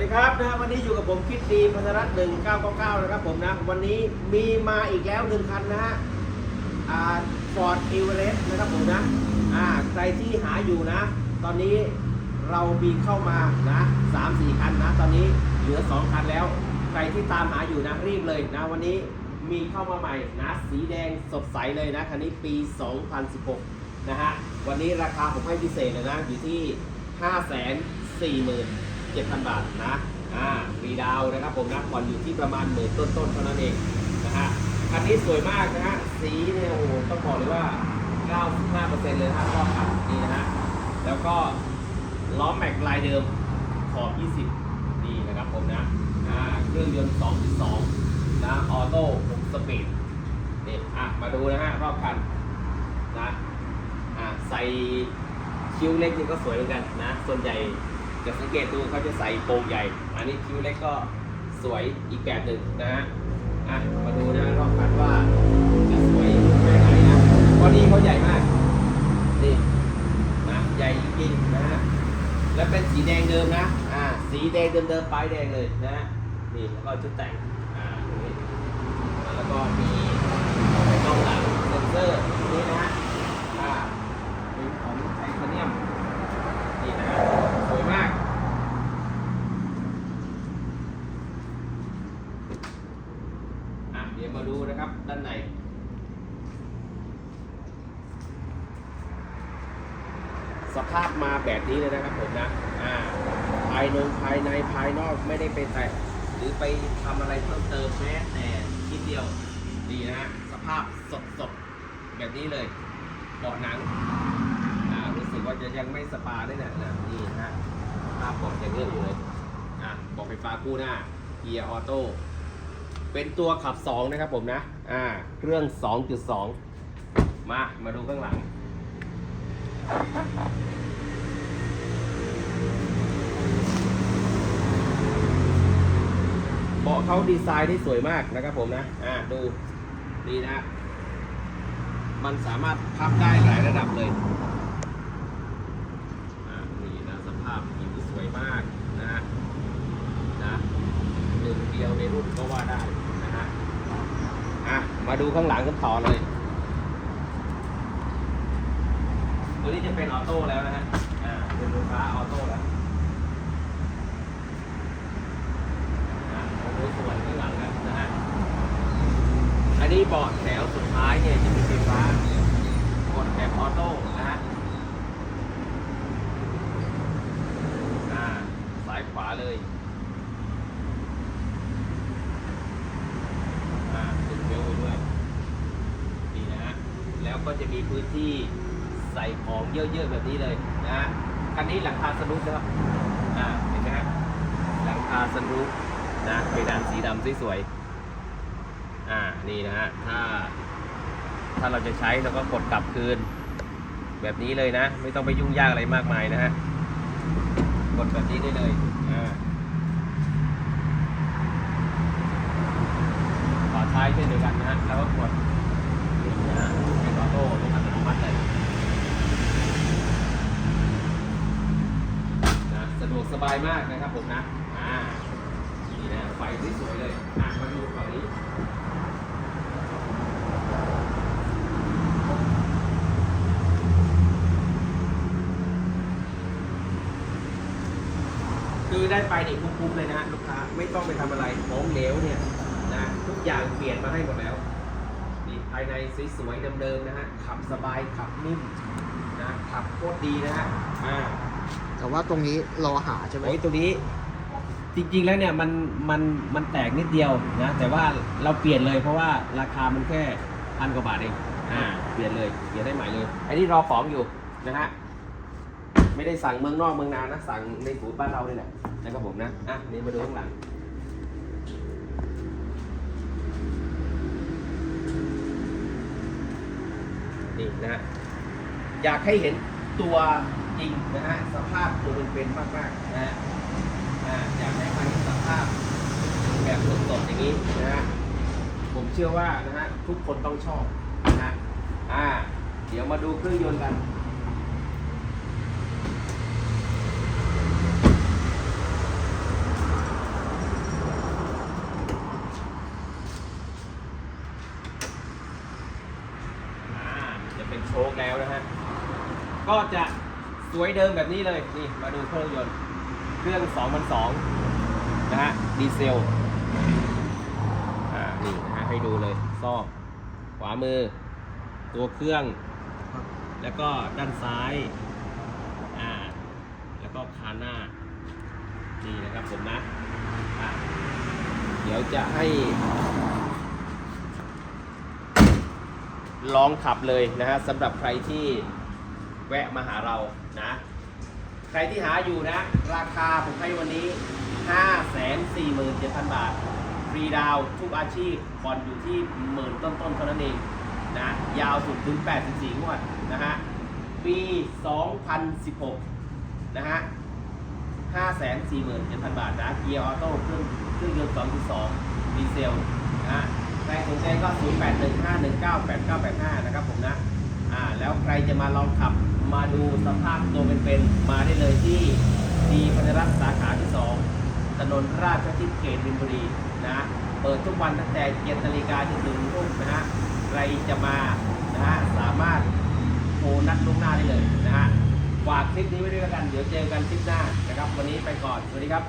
ดีครับนะฮะวันนี้อยู่กับผมคิดดีพันธรัตน์หนึ่งเก้าเก้าเก้านะครับผมนะวันนี้มีมาอีกแล้วหนึ่งคันนะฮะอ่าฟอร์ดเอเวอเรสต์นะครับผมนะอ่าใครที่หาอยู่นะ ตอนนี้เรามีเข้ามานะสามสี่คันนะ ตอนนี้เหลือสองคันแล้ว ใครที่ตามหาอยู่นะรีบเลยนะวันนี้มีเข้ามาใหม่นะสีแดงสดใสเลยนะคันนี้ปี 2016 นะฮะวันนี้ราคาผมให้พิเศษเลยนะอยู่ที่ 5 4 7 0 0 0 บาทนะอ่าฟรีดาวน์นะครับผมนะผ่อนอยู่ที่ประมาณหมื่นต้นๆเท่านั้นเองนะฮะคันนี้สวยมากนะฮะสีเนี่ยโอ้โหต้องบอกเลยว่า 95%เลยนะฮะรอบคันนี่นะฮะแล้วก็ล้อแม็กลายเดิมขอบ 20 นี่นะครับผมนะอ่าเครื่องยนต์2.2นะออโต้6สปีดนี่อะมาดูนะฮะรอบคันนะอะใส่คิ้วเล็กนี่ก็สวยเหมือนกันนะ ส่วนใหญ่ จะสังเกตดูเขาจะใส่โปร่งใหญ่ อันนี้คิ้วเล็กก็สวยอีกแบบหนึ่งนะฮะอะมาดูนะรอบคันว่าจะสวยแค่ไหนนะบอดี้เขาใหญ่มากนี่นะใหญ่จริงๆนะฮะและเป็นสีแดงเดิมนะอ่าสีแดงเดิมๆป้ายแดงเลยนะฮะนี่แล้วก็ชุดแต่งอ่านี้แล้วก็มีกล้องหลังเซ็นเซอร์นี่นะฮะอ่าเป็นของไทเทเนียมนี่นะฮะสวยมาก อะเดี๋ยวมาดูนะครับ ด้านใน สภาพมาแบบนี้เลยนะครับผมนะอ่าภายนงภายในภายนอกไม่ได้ไปแตะหรือไปทำอะไรเพิ่มเติมแม้แต่นิดเดียวดีนะฮะสภาพสดสดๆแบบนี้เลยเบาะหนังอ่ารู้สึกว่าจะยังไม่สปาด้วยนะนะนี่นะฮะภาพเบาะยังเลือกอยู่เลยอะบอกไฟฟ้าคู่หน้าเกียร์ออโต้เป็นตัวขับ 2 นะครับผมนะ อ่า เครื่อง 2.2 มา มาดูข้างหลัง เบาะเขาดีไซน์ที่สวยมากนะครับผมนะ อ่าดูนี่นะ มันสามารถพับได้หลายระดับเลย อ่านี่นะสภาพผิวสวยมากนะฮะนะหนึ่งเดียวในรุ่นก็ว่าได้นะฮะ อะมาดูข้างหลังกันต่อเลย ตัวนี้จะเป็นออโต้แล้วนะฮะ อ่า เป็นไฟฟ้าออโต้แล้วอะมาดูส่วนข้างหลังนะฮะ อันนี้เบาะแถวสุดท้ายเนี่ยจะเป็นไฟฟ้ากดแบบออโต้นะฮะ อ่าซ้ายขวาเลยอ่าติดเบลต์ไว้ด้วยนี่นะฮะ แล้วก็จะมีพื้นที่ ใส่ของเยอะๆแบบนี้เลยนะฮะคันนี้หลังคาสนุกนะครับอ่าเห็นไหมฮะหลังคาสนุกนะเพดานสีดำสวยๆอ่านี่นะฮะถ้าถ้าเราจะใช้เราก็กดกลับคืน แบบนี้เลยนะ ไม่ต้องไปยุ่งยากอะไรมากมายนะฮะกดแบบนี้ได้เลยอ่าต่อท้ายเช่นเดียวกันนะฮะแล้วก็กดนี่นะฮะเป็นออโต้เป็นอัตโนมัติเลยนะ สบายมากนะครับผมนะ อ่า นี่นะ ไฟสวยเลย อะ มาดูฝั่งนี้คือได้ไปนี่คุ้มๆเลยนะลูกค้าไม่ต้องไปทำอะไรของเหลวเนี่ยนะทุกอย่างเปลี่ยนมาให้หมดแล้วนี่ภายในสวยๆเดิมๆนะฮะขับสบายขับนิ่มนะขับโคตรดีนะฮะอ่า แต่ว่าตรงนี้รอหาใช่ไหมโอ้ยตัวนี้จริงๆแล้วเนี่ยมันมันมันแตกนิดเดียวนะแต่ว่าเราเปลี่ยนเลยเพราะว่าราคามันแค่พันกว่าบาทเองอ่าเปลี่ยนเลยเปลี่ยนได้ใหม่เลยไอันนี้รอของอยู่นะฮะไม่ได้สั่งเมืองนอกเมืองนานะสั่งในศูนย์บ้านเราเลยแหละนะครับผมนะอะนี่มาดูข้างหลังนี่นะฮะอยากให้เห็นตัว ริงนะฮะสภาพตัวเป็นๆมากๆนะฮะอยากให้มันสภาพแบบสดๆอย่างนี้นะฮะผมเชื่อว่านะฮะทุกคนต้องชอบนะฮะอ่า เดี๋ยวมาดูเครื่องยนต์กันจะเป็นโชคแล้วนะฮะ ก็จะ สวยเดิมแบบนี้เลย นี่ มาดูเครื่องยนต์ เครื่อง2002นะฮะ ดีเซล อ่า นี่นะฮะให้ดูเลย ซอก ขวามือ ตัวเครื่อง แล้วก็ด้านซ้าย อ่า แล้วก็คานหน้า นี่นะครับผมนะ อ่า เดี๋ยวจะให้ ลองขับเลยนะฮะสำหรับใครที่แวะมาหาเรา นะ ใครที่หาอยู่นะ ราคาผมให้วันนี้ 5 4 7 0 0 0 บาท ฟรีดาวน์ทุกอาชีพผ่อนอยู่ที่หมื่นต้นๆเท่านั้นเองนะ ยาวสุดถึง 84 งวดนะฮะ ปี 2016 นะฮะ 547,000 บาทนะ เกียร์ออโต้เครื่องเครื่องยนต์2.2ดีเซลนะฮะใครสนใจก็ 0815198985 นะครับผมนะ อ่าแล้วใครจะมาลองขับมาดูสภาพตัวเป็นๆมาได้เลยที่ดีพันธรัตสาขาที่ 2 ถนนราชทิศเขตบินบุรีนะเปิดทุกวันตั้งแต่7นาฬิกาจนถึงทุ่มนะฮะใครจะมานะฮะสามารถโทรนัดล่วงหน้าได้เลยนะฮะฝากคลิปนี้ไว้ด้วยกัน เดี๋ยวเจอกันคลิปหน้านะครับ วันนี้ไปก่อน สวัสดีครับ